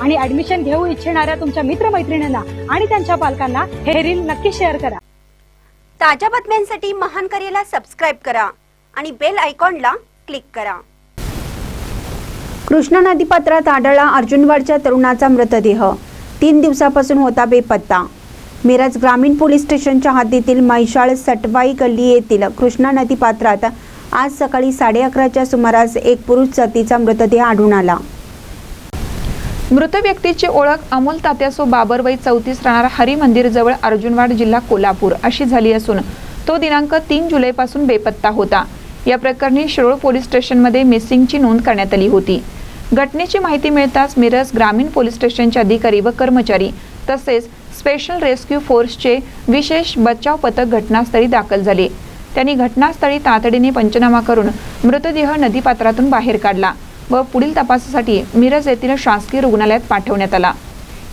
आणि ऍडमिशन घेऊ इच्छिणाऱ्या तुमच्या मित्रमैत्रिणींना आणि त्यांच्या पालकांना हे रील नक्की शेअर करा. ताज्या बातम्यांसाठी महान करेला सबस्क्राईब करा आणि बेल आयकॉनला क्लिक करा. कृष्णा नदीपात्रात आढळला अर्जुनवाडच्या तरुणाचा मृतदेह. तीन दिवसापासून होता बेपत्ता. मिरज ग्रामीण पोलीस स्टेशनच्या हद्दीतील म्हैशाळ सटवाई गल्ली येथील कृष्णा नदीपात्रात आज सकाळी साडे अकराच्या सुमारास एक पुरुष जातीचा मृतदेह आढळून आला. मृत व्यक्तीची ओळख अमोल तात्यासो बाबरवाई चौतीस राहणार हरी मंदिरजवळ अर्जुनवाड जिल्हा कोल्हापूर अशी झाली असून तो दिनांक तीन जुलैपासून बेपत्ता होता. या प्रकरणी शिरोळ पोलीस स्टेशनमध्ये मिसिंगची नोंद करण्यात आली होती. घटनेची माहिती मिळताच मिरज ग्रामीण पोलीस स्टेशनचे अधिकारी व कर्मचारी तसेच स्पेशल रेस्क्यू फोर्सचे विशेष बचाव पथक घटनास्थळी दाखल झाले. त्यांनी घटनास्थळी तातडीने पंचनामा करून मृतदेह नदीपात्रातून बाहेर काढला. व पुढील तपासासाठी मिरज येथील शासकीय रुग्णालयात पाठवण्यात आला.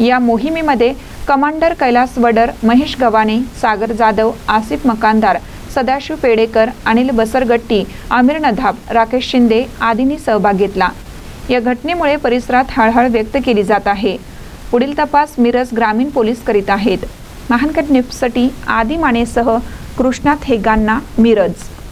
या मोहिमेमध्ये कमांडर कैलास वडर महेश गव्हाणे सागर जाधव आसिफ मकानदार सदाशिव पेडेकर अनिल बसरगट्टी आमिर नधाब राकेश शिंदे आदींनी सहभाग घेतला. या घटनेमुळे परिसरात हळहळ व्यक्त केली जात आहे. पुढील तपास मिरज ग्रामीण पोलीस करीत आहेत. महानकट न्यूजसाठी आदी मानेसह कृष्णात हेगांना मिरज.